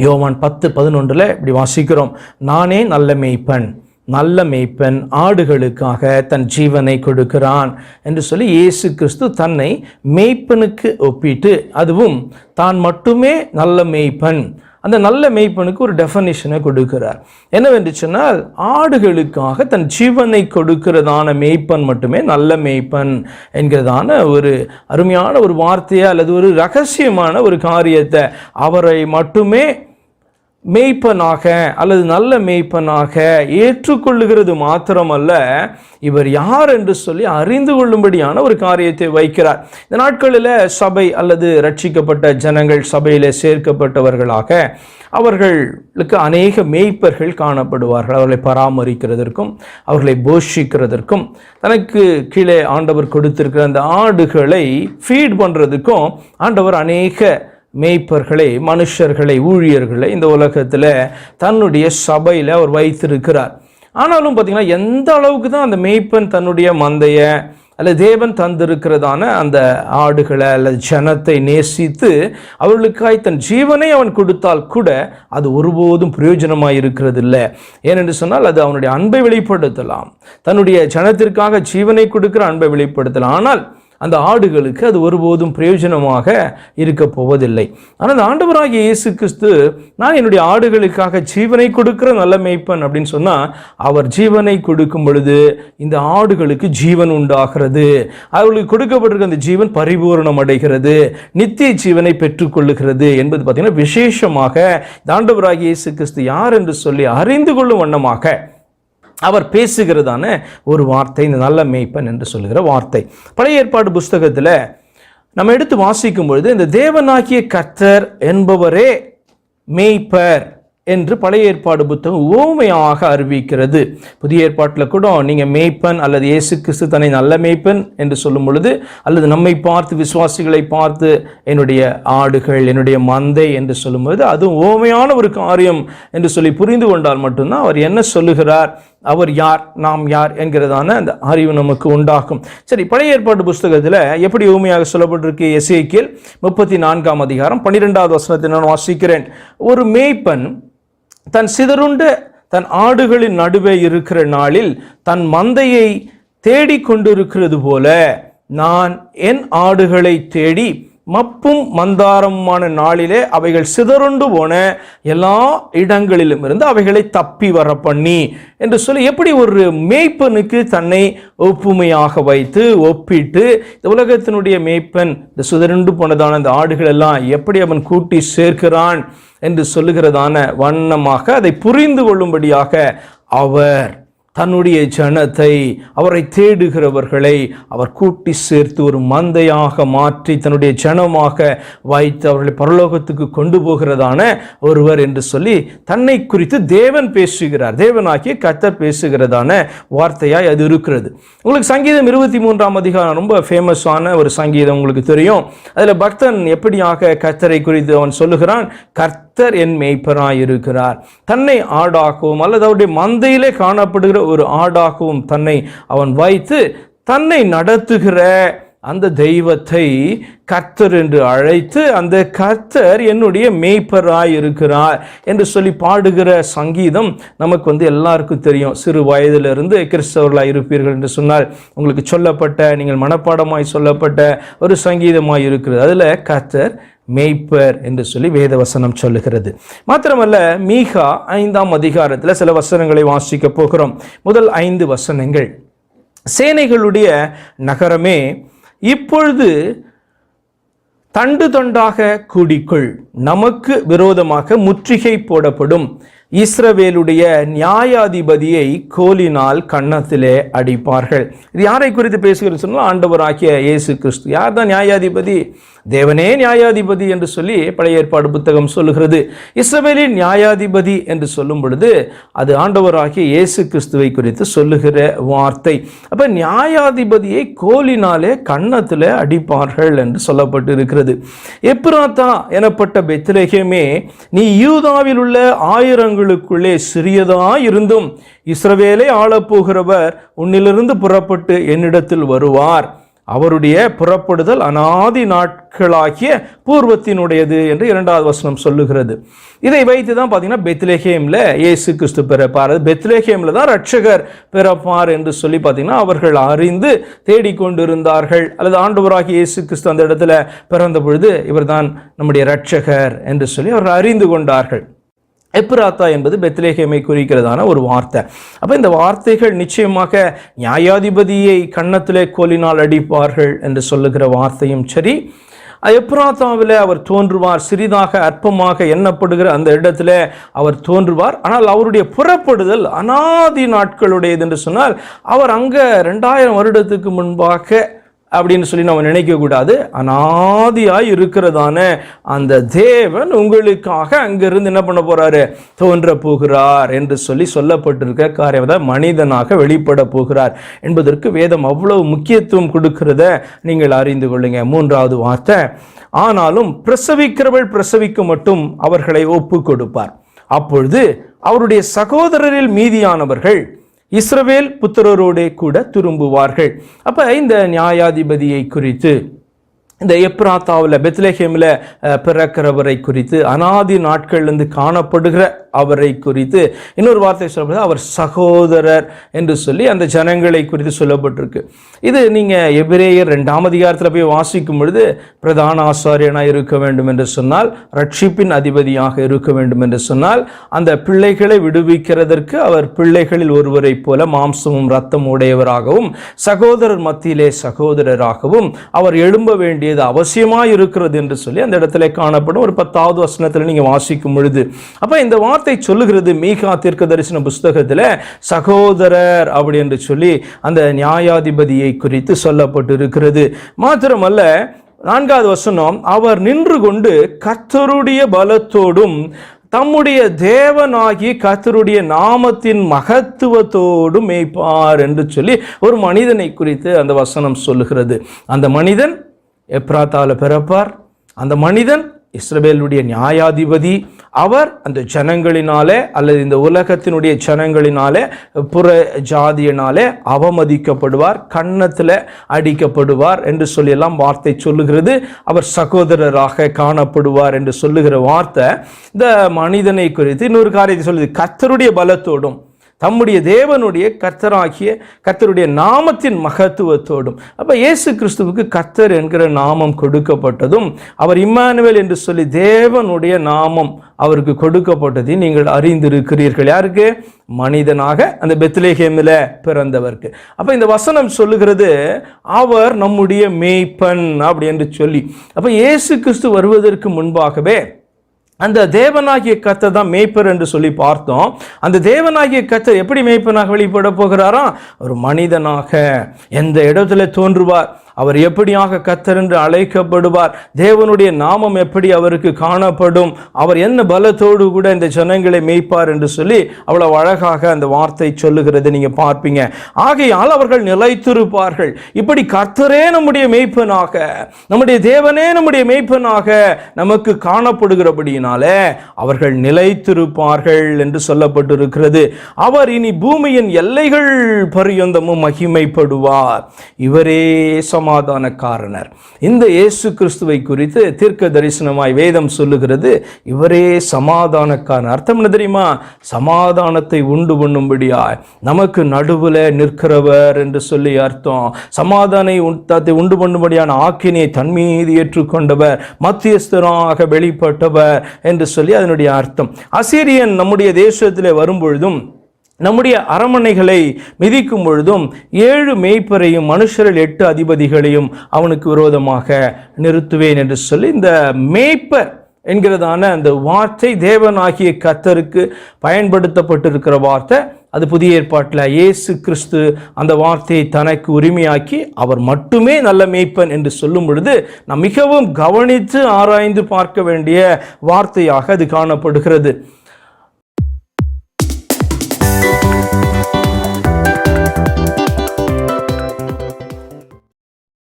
யோவான் பத்து பதினொன்றில் இப்படி வாசிக்கிறோம். நானே நல்ல மேய்ப்பன் நல்ல மேய்ப்பன் ஆடுகளுக்காக தன் ஜீவனை கொடுக்கிறான் என்று சொல்லி இயேசு கிறிஸ்து தன்னை மேய்ப்பனுக்கு ஒப்பிட்டு அதுவும் தான் மட்டுமே நல்ல மேய்ப்பன் அந்த நல்ல மேய்ப்பனுக்கு ஒரு டெஃபனிஷனை கொடுக்கிறார். என்னவென்று சொன்னால் ஆடுகளுக்காக தன் ஜீவனை கொடுக்கிறதான மேய்ப்பன் மட்டுமே நல்ல மேய்ப்பன் என்கிறதான ஒரு அருமையான ஒரு வார்த்தையை அல்லது ஒரு ரகசியமான ஒரு காரியத்தை அவரை மட்டுமே மேய்ப்பனாக அல்லது நல்ல மேய்ப்பனாக ஏற்றுக்கொள்ளுகிறது மாத்திரமல்ல இவர் யார் என்று சொல்லி அறிந்து கொள்ளும்படியான ஒரு காரியத்தை வைக்கிறார். இந்த நாட்களில் சபை அல்லது ரட்சிக்கப்பட்ட ஜனங்கள் சபையில் சேர்க்கப்பட்டவர்களாக அவர்களுக்கு அநேக மேய்ப்பர்கள் காணப்படுவார்கள். அவர்களை பராமரிக்கிறதற்கும் அவர்களை போஷிக்கிறதற்கும் தனக்கு கீழே ஆண்டவர் கொடுத்திருக்கிற அந்த ஆடுகளை ஃபீட் பண்ணுறதுக்கும் ஆண்டவர் அநேக மேய்ப்பர்களை மனுஷர்களை ஊழியர்களை இந்த உலகத்தில் தன்னுடைய சபையில் அவர் வைத்திருக்கிறார். ஆனாலும் பார்த்தீங்கன்னா எந்த அளவுக்கு தான் அந்த மேய்ப்பன் தன்னுடைய மந்தைய அல்ல தேவன் தந்திருக்கிறதான அந்த ஆடுகளை அல்லது ஜனத்தை நேசித்து அவர்களுக்காய் தன் ஜீவனை அவன் கொடுத்தால் கூட அது ஒருபோதும் பிரயோஜனமாக இருக்கிறது இல்லை ஏனென்று சொன்னால் அது அவனுடைய அன்பை வெளிப்படுத்தலாம். தன்னுடைய ஜனத்திற்காக ஜீவனை கொடுக்கிற அன்பை வெளிப்படுத்தலாம். ஆனால் அந்த ஆடுகளுக்கு அது ஒருபோதும் பிரயோஜனமாக இருக்க போவதில்லை. ஆனால் அந்த ஆண்டவராகிய இயேசு கிறிஸ்து நான் என்னுடைய ஆடுகளுக்காக ஜீவனை கொடுக்கிற நல்ல மேய்ப்பன் அப்படின்னு சொன்னால் அவர் ஜீவனை கொடுக்கும் பொழுது இந்த ஆடுகளுக்கு ஜீவன் உண்டாகிறது. அவர்களுக்கு கொடுக்கப்பட்டிருக்க அந்த ஜீவன் பரிபூரணம் அடைகிறது நித்திய ஜீவனை பெற்றுக்கொள்ளுகிறது என்பது பார்த்திங்கன்னா விசேஷமாக இந்த ஆண்டவராகிய இயேசு கிறிஸ்து யார் என்று சொல்லி அறிந்து கொள்ளும் வண்ணமாக அவர் பேசுகிறதான ஒரு வார்த்தை இந்த நல்ல மேய்ப்பன் என்று சொல்லுகிற வார்த்தை. பழைய ஏற்பாடு புஸ்தகத்தில் நம்ம எடுத்து வாசிக்கும் பொழுது இந்த தேவனாகிய கத்தர் என்பவரே மேய்ப்பர் என்று பழைய ஏற்பாடு புத்தகம் ஓமையாக அறிவிக்கிறது. புதிய ஏற்பாட்டில் கூட நீங்கள் மேய்ப்பன் அல்லது இயேசு கிறிஸ்து தன்னை நல்ல மேய்ப்பன் என்று சொல்லும் பொழுது அல்லது நம்மை பார்த்து விசுவாசிகளை பார்த்து என்னுடைய ஆடுகள் என்னுடைய மந்தை என்று சொல்லும்போது அதுவும் ஓமையான ஒரு காரியம் என்று சொல்லி புரிந்து கொண்டால் மட்டும்தான் அவர் என்ன சொல்லுகிறார்? அவர் யார் நாம் யார் என்கிறதான அந்த அறிவு நமக்கு உண்டாகும். சரி பழைய ஏற்பாட்டு புஸ்தகத்தில் எப்படி உண்மையாக சொல்லப்பட்டிருக்கு? எசேக்கியல் முப்பத்தி நான்காம் அதிகாரம் பன்னிரெண்டாவது வசனத்தை நான் வாசிக்கிறேன். ஒரு மேய்ப்பன் தன் சிதறுண்ட தன் ஆடுகளின் நடுவே இருக்கிற நாளில் தன் மந்தையை தேடிக் கொண்டிருக்கிறது போல நான் என் ஆடுகளை தேடி மப்பும் மந்தாரமான நாளிலே அவைகள் சிதறுண்டு போன எல்லா இடங்களிலும் இருந்து அவைகளை தப்பி வர பண்ணி என்று சொல்லி எப்படி ஒரு மேய்ப்பனுக்கு தன்னை ஒப்புமையாக வைத்து ஒப்பிட்டு இந்த உலகத்தினுடைய மேய்ப்பன் இந்த சிதறுண்டு போனதான இந்த ஆடுகள் எல்லாம் எப்படி அவன் கூட்டி சேர்க்கிறான் என்று சொல்லுகிறதான வண்ணமாக அதை புரிந்து கொள்ளும்படியாக அவர் தன்னுடைய ஜனத்தை அவரை தேடுகிறவர்களை அவர் கூட்டி சேர்த்து ஒரு மந்தையாக மாற்றி தன்னுடைய ஜனமாக வைத்து அவர்களை பரலோகத்துக்கு கொண்டு போகிறதான ஒருவர் என்று சொல்லி தன்னை குறித்து தேவன் பேசுகிறார். தேவனாகிய கத்தர் பேசுகிறதான வார்த்தையாய் அது இருக்கிறது. உங்களுக்கு சங்கீதம் இருபத்தி மூன்றாம் அதிகாரம் ரொம்ப ஃபேமஸான ஒரு சங்கீதம் உங்களுக்கு தெரியும். அதில் பக்தன் எப்படியாக கத்தரை குறித்து அவன் சொல்லுகிறான்? கர்த்த கர்த்தர் என் மெய்ப்பராயிருக்கிறார். தன்னை ஆடாகவும் அல்லது அவருடைய மந்தையிலே காணப்படுகிற ஒரு ஆடாகவும் தன்னை அவன் வைத்து தன்னை நடத்துகிற அந்த தெய்வத்தை கர்த்தர் என்று அழைத்து அந்த கர்த்தர் என்னுடைய மேய்ப்பராய் இருக்கிறார் என்று சொல்லி பாடுகிற சங்கீதம் நமக்கு வந்து எல்லாருக்கும் தெரியும். சிறு வயதிலிருந்து கிறிஸ்தவர்களாக இருப்பீர்கள் என்று சொன்னால் உங்களுக்கு சொல்லப்பட்ட நீங்கள் மனப்பாடமாய் சொல்லப்பட்ட ஒரு சங்கீதமாய் இருக்கிறது. அதில் கர்த்தர் மேய்ப்பர் என்று சொல்லி வேதவசனம் சொல்லுகிறது. மாத்திரமல்ல மீகா ஐந்தாம் அதிகாரத்தில் சில வசனங்களை வாசிக்க போகிறோம். முதல் ஐந்து வசனங்கள். சேனைகளுடைய நகரமே இப்பொழுது தண்டு தண்டாக கூடிக்கொள். நமக்கு விரோதமாக முற்றுகை போடப்படும். இஸ்ரவேலுடைய நியாயாதிபதியை கோலினால் கன்னத்திலே அடிப்பார்கள். இது யாரை குறித்து பேசுகிறது சொன்னால் ஆண்டவராகிய இயேசு கிறிஸ்து. யார் தான் நியாயாதிபதி? தேவனே நியாயாதிபதி என்று சொல்லி பழைய ஏற்பாடு புத்தகம் சொல்லுகிறது. இஸ்ரவேலின் நியாயாதிபதி என்று சொல்லும் பொழுது அது ஆண்டவராகிய இயேசு கிறிஸ்துவை குறித்து சொல்லுகிற வார்த்தை. அப்போ நியாயாதிபதியை கோலினாலே கன்னத்தில் அடிப்பார்கள் என்று சொல்லப்பட்டு இருக்கிறது எப்ராத்தா எனப்பட்ட பெத்லகேமே நீ யூதாவில் உள்ள ஆயிரங்கள் அவர்களுக்குள்ளே சிறியதாயிருந்தும் இஸ்ரவேலை ஆளப்போகிறவர் உன்னிலிருந்து புறப்பட்டு என்னிடத்தில் வருவார். அவருடைய புறப்படுதல் அனாதி நாட்களாகிய பூர்வத்தினுடையது என்று இரண்டாவது வசனம் சொல்லுகிறது. இதை வைத்து தான் பார்த்தீங்கன்னா பெத்லேஹேமில் இயேசு கிறிஸ்து பிறப்பார். பெத்லேஹேமில் தான் ரட்சகர் பிறப்பார் என்று சொல்லி பார்த்தீங்கன்னா அவர்கள் அறிந்து தேடிக்கொண்டிருந்தார்கள் அல்லது ஆண்டவராகி இயேசு கிறிஸ்து அந்த இடத்துல பிறந்த பொழுது இவர்தான் நம்முடைய ரட்சகர் என்று சொல்லி அவர்கள் அறிந்து கொண்டார்கள். எப்ராத்தா என்பது பெத்லேஹேமை குறிக்கிறதான ஒரு வார்த்தை. அப்போ இந்த வார்த்தைகள் நிச்சயமாக நியாயாதிபதியை கன்னத்திலே கோலினால் அடிப்பார்கள் என்று சொல்லுகிற வார்த்தையும் சரி. எப்ராத்தாவில் அவர் தோன்றுவார் சிறிதாக அற்பமாக எண்ணப்படுகிற அந்த இடத்துல அவர் தோன்றுவார். ஆனால் அவருடைய புறப்படுதல் அனாதி நாட்களுடையது என்று சொன்னால் அவர் அங்கே ரெண்டாயிரம் வருடத்துக்கு முன்பாக அப்படின்னு சொல்லி நம்ம நினைக்கக்கூடாது அனாதியாக இருக்கிறதான அந்த தேவன் உங்களுக்காக அங்கிருந்து என்ன பண்ண போகிறாரு தோன்ற போகிறார் என்று சொல்லி சொல்லப்பட்டிருக்க காரியம் தான் மனிதனாக வெளிப்பட போகிறார் என்பதற்கு வேதம் அவ்வளவு முக்கியத்துவம் கொடுக்கிறத நீங்கள் அறிந்து கொள்ளுங்க. மூன்றாவது வார்த்தை ஆனாலும் பிரசவிக்கிறவள் பிரசவிக்க மட்டும் அவர்களை ஒப்பு கொடுப்பார். அப்பொழுது அவருடைய சகோதரரில் மீதியானவர்கள் இஸ்ரவேல் புத்திரரோடே கூட திரும்புவார்கள். அப்ப இந்த நியாயாதிபதியை குறித்து இந்த எப்ராத்தாவில் பெத்லேஹேமில் பிறக்கிறவரை குறித்து அனாதி நாட்கள்லேருந்து காணப்படுகிற அவரை குறித்து இன்னொரு வார்த்தை சொல்லப்படுது அவர் சகோதரர் என்று சொல்லி அந்த ஜனங்களை குறித்து சொல்லப்பட்டிருக்கு. இது நீங்கள் எபிரேயர் ரெண்டாம் அதிகாரத்தில் போய் வாசிக்கும் பொழுது பிரதான ஆசாரியனாக இருக்க வேண்டும் என்று சொன்னால் ரட்சிப்பின் அதிபதியாக இருக்க வேண்டும் என்று சொன்னால் அந்த பிள்ளைகளை விடுவிக்கிறதற்கு அவர் பிள்ளைகளில் ஒருவரைப் போல மாம்சமும் ரத்தம் உடையவராகவும் சகோதரர் மத்தியிலே சகோதரராகவும் அவர் எழும்ப வேண்டிய வேண்டியது அவசியமாக இருக்கிறது என்று சொல்லி அந்த இடத்துல காணப்படும் ஒரு பத்தாவது வசனத்தில் நீங்கள் வாசிக்கும் பொழுது. அப்போ இந்த வார்த்தை சொல்லுகிறது மீகா தீர்க்க தரிசன புஸ்தகத்தில் சகோதரர் அப்படி என்று சொல்லி அந்த நியாயாதிபதியை குறித்து சொல்லப்பட்டு இருக்கிறது மாத்திரமல்ல நான்காவது வசனம் அவர் நின்று கொண்டு கர்த்தருடைய பலத்தோடும் தம்முடைய தேவனாகி கத்தருடைய நாமத்தின் மகத்துவத்தோடும் மேய்ப்பார் என்று சொல்லி ஒரு மனிதனை குறித்து அந்த வசனம் சொல்லுகிறது. அந்த மனிதன் எப்ராத்தாவில் பிறப்பார். அந்த மனிதன் இஸ்ரேலுடைய நியாயாதிபதி. அவர் அந்த ஜனங்களினாலே அல்லது இந்த உலகத்தினுடைய ஜனங்களினாலே புற ஜாதியினாலே அவமதிக்கப்படுவார் கன்னத்தில் அடிக்கப்படுவார் என்று சொல்லியெல்லாம் வார்த்தை சொல்லுகிறது. அவர் சகோதரராக காணப்படுவார் என்று சொல்லுகிற வார்த்தை. இந்த மனிதனை குறித்து இன்னொரு காரியத்தை சொல்லுது. கத்தருடைய பலத்தோடும் தம்முடைய தேவனுடைய கர்த்தராகிய கர்த்தருடைய நாமத்தின் மகத்துவத்தோடும். அப்போ இயேசு கிறிஸ்துவுக்கு கர்த்தர் என்கிற நாமம் கொடுக்கப்பட்டதும் அவர் இம்மானுவேல் என்று சொல்லி தேவனுடைய நாமம் அவருக்கு கொடுக்கப்பட்டதை நீங்கள் அறிந்திருக்கிறீர்கள். யாருக்கு? மனிதனாக அந்த பெத்லேஹேமில் பிறந்தவருக்கு. அப்போ இந்த வசனம் சொல்லுகிறது அவர் நம்முடைய மேய்ப்பன் அப்படி என்று சொல்லி. அப்போ இயேசு கிறிஸ்து வருவதற்கு முன்பாகவே அந்த தேவனாகிய கத்தை தான் மேய்ப்பர் என்று சொல்லி பார்த்தோம். அந்த தேவனாகிய கத்தை எப்படி மேய்ப்பனாக வெளிப்பட போகிறாரா? ஒரு மனிதனாக. எந்த இடத்துல தோன்றுவார்? அவர் எப்படியாக கத்தர் என்று அழைக்கப்படுவார்? தேவனுடைய நாமம் எப்படி அவருக்கு காணப்படும்? அவர் என்ன பலத்தோடு கூட இந்த ஜனங்களை மேய்ப்பார் என்று சொல்லி அவ்வளவு அழகாக அந்த வார்த்தை சொல்லுகிறது. நீங்க பார்ப்பீங்க. ஆகையால் அவர்கள் நிலைத்திருப்பார்கள். இப்படி கர்த்தரே நம்முடைய மேய்ப்பனாக நம்முடைய தேவனே நம்முடைய மேய்ப்பனாக நமக்கு காணப்படுகிறபடியினாலே அவர்கள் நிலைத்திருப்பார்கள் என்று சொல்லப்பட்டிருக்கிறது. அவர் இனி பூமியின் எல்லைகள் பரியந்தமும் மகிமைப்படுவார். இவரே சமாதானக்காரனர். இந்த இயேசு கிறிஸ்துவை குறித்து தீர்க்க தரிசனமாய் வேதம் சொல்லுகிறது. இவரே சமாதானக்காரன். அர்த்தம் என்ன தெரியுமா? சமாதானத்தை உண்டு பண்ணும்படியா நமக்கு நடுவில் நிற்கிறவர் என்று சொல்லி அர்த்தம். சமாதானை தத்தை உண்டு பண்ணும்படியான ஆக்கினியை தன் மீது ஏற்றுக்கொண்டவர். மத்தியஸ்தராக வெளிப்பட்டவர் என்று சொல்லி அதனுடைய அர்த்தம். அசீரியன் நம்முடைய தேசத்திலே வரும்பொழுதும் நம்முடைய அரமனைகளை மிதிக்கும் பொழுதும் ஏழு மேய்ப்பரையும் மனுஷரில் எட்டு அதிபதிகளையும் அவனுக்கு விரோதமாக நிறுத்துவேன் என்று சொல்லி இந்த மேய்ப்பர் என்கிறதான அந்த வார்த்தை தேவனாகிய கத்தருக்கு பயன்படுத்தப்பட்டிருக்கிற வார்த்தை. அது புதிய ஏற்பாட்டில் இயேசு கிறிஸ்து அந்த வார்த்தையை தனக்கு உரிமையாக்கி அவர் மட்டுமே நல்ல மேய்ப்பன் என்று சொல்லும் பொழுது நாம் மிகவும் கவனித்து ஆராய்ந்து பார்க்க வேண்டிய வார்த்தையாக அது காணப்படுகிறது.